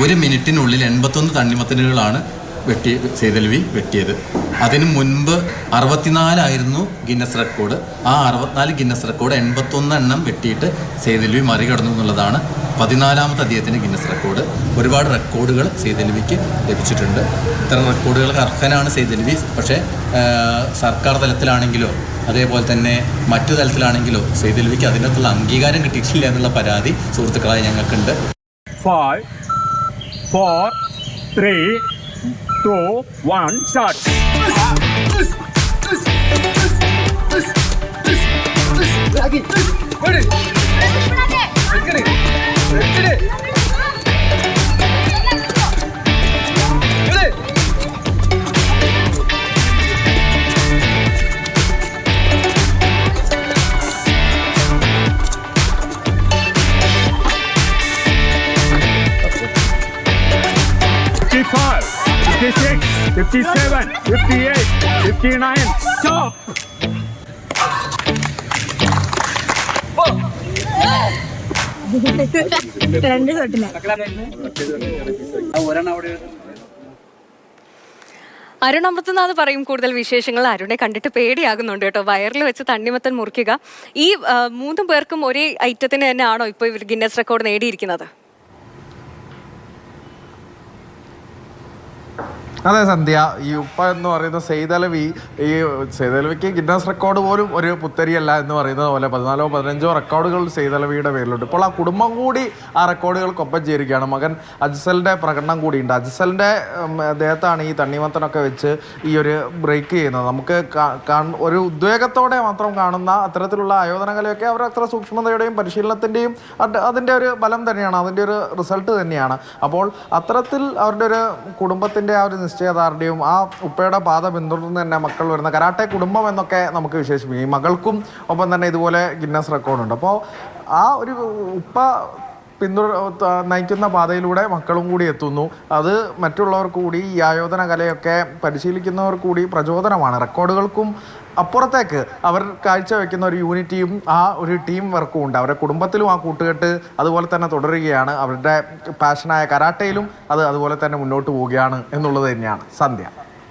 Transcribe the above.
ഒരു മിനിറ്റിനുള്ളിൽ എൺപത്തൊന്ന് തണ്ണിമത്തനുകളാണ് വെട്ടി സേതൽവി വെട്ടിയത്. അതിനു മുൻപ് അറുപത്തിനാലായിരുന്നു ഗിന്നസ് റെക്കോർഡ്. ആ അറുപത്തിനാല് ഗിന്നസ് റെക്കോർഡ് എൺപത്തൊന്ന് എണ്ണം വെട്ടിയിട്ട് സേതൽവി മറികടന്നു എന്നുള്ളതാണ് പതിനാലാമത്തെ അദ്ദേഹത്തിന്റെ ഗിന്നസ് റെക്കോർഡ്. ഒരുപാട് റെക്കോർഡുകൾ സേതൽവിക്ക് ലഭിച്ചിട്ടുണ്ട്. ഇത്തരം റെക്കോർഡുകൾക്ക് അർഹനാണ് സേതൽവി പക്ഷേ സർക്കാർ തലത്തിലാണെങ്കിലോ അതേപോലെ തന്നെ മറ്റു തലത്തിലാണെങ്കിലോ സേതൽവിക്ക് അതിനകത്തുള്ള അംഗീകാരം കിട്ടിയിട്ടില്ല എന്നുള്ള പരാതി സുഹൃത്തുക്കളായി ഞങ്ങൾക്കുണ്ട്. Five, four, three, two, one, start. Fifty-five, fifty-six, fifty-seven, fifty-eight, fifty-nine, stop. രണ്ട് പറയും കൂടുതൽ വിശേഷങ്ങൾ. അരുണെ കണ്ടിട്ട് പേടിയാകുന്നുണ്ട് കേട്ടോ. വയറിൽ വെച്ച് തണ്ണിമത്തൻ മുറിക്കുക. ഈ മൂന്ന് പേർക്കും ഒരേ ഐറ്റത്തിന് തന്നെയാണോ ഇപ്പോൾ ഇവർ ഗിന്നസ് റെക്കോർഡ് നേടിയിരിക്കുന്നത്? അതെ സന്ധ്യ. ഈ ഉപ്പ എന്ന് പറയുന്ന സെയ്തലവി ഈ സെയ്തലവിക്ക് ഗിന്നസ് റെക്കോർഡ് പോലും ഒരു പുത്തരിയല്ല എന്ന് പറയുന്നത് പോലെ പതിനാലോ പതിനഞ്ചോ റെക്കോർഡുകൾ സെയ്തലവിയുടെ പേരിലുണ്ട്. ഇപ്പോൾ ആ കുടുംബം കൂടി ആ റെക്കോർഡുകൾക്കൊപ്പം ചേരുകയാണ്. മകൻ അജ്സലിന്റെ പ്രകടനം കൂടിയുണ്ട്. അജ്സലിന്റെ ദേഹത്താണ് ഈ തണ്ണിമത്തനൊക്കെ വെച്ച് ഈ ഒരു ബ്രേക്ക് ചെയ്യുന്നത്. നമുക്ക് ഒരു ഉദ്വേഗത്തോടെ മാത്രം കാണുന്ന അത്തരത്തിലുള്ള ആയോധനകലയൊക്കെ അവർ അത്ര സൂക്ഷ്മതയുടെയും പരിശീലനത്തിന്റെയും അതിന്റെ ഒരു ബലം തന്നെയാണ്. അതിന്റെ ഒരു റിസൾട്ട് തന്നെയാണ്. അപ്പോൾ അത്തരത്തിൽ അവരുടെ ഒരു കുടുംബത്തിന്റെ ആ ഒരു നിശ്ചയദാർഢ്യവും ആ ഉപ്പയുടെ പാത പിന്തുടർന്ന് തന്നെ മക്കൾ വരുന്ന കരാട്ടെ കുടുംബം എന്നൊക്കെ നമുക്ക് വിശേഷിപ്പിക്കും. ഈ മകൾക്കും ഒപ്പം തന്നെ ഇതുപോലെ ഗിന്നസ് റെക്കോർഡുണ്ട് അപ്പോൾ ആ ഒരു ഉപ്പ പിന്തുട നയിക്കുന്ന പാതയിലൂടെ മക്കളും കൂടി എത്തുന്നു. അത് മറ്റുള്ളവർ കൂടി ഈ ആയോധന കലയൊക്കെ പരിശീലിക്കുന്നവർ കൂടി പ്രചോദനമാണ്. റെക്കോർഡുകൾക്കും അപ്പുറത്തേക്ക് അവർ കാഴ്ചവെക്കുന്ന ഒരു യൂണിറ്റിയും ആ ഒരു ടീം വർക്കും ഉണ്ട്. അവരുടെ കുടുംബത്തിലും ആ കൂട്ടുകെട്ട് അതുപോലെ തന്നെ തുടരുകയാണ്. അവരുടെ പാഷനായ കരാട്ടയിലും അത് അതുപോലെ തന്നെ മുന്നോട്ട് പോവുകയാണ് എന്നുള്ളത് തന്നെയാണ് സന്ധ്യ.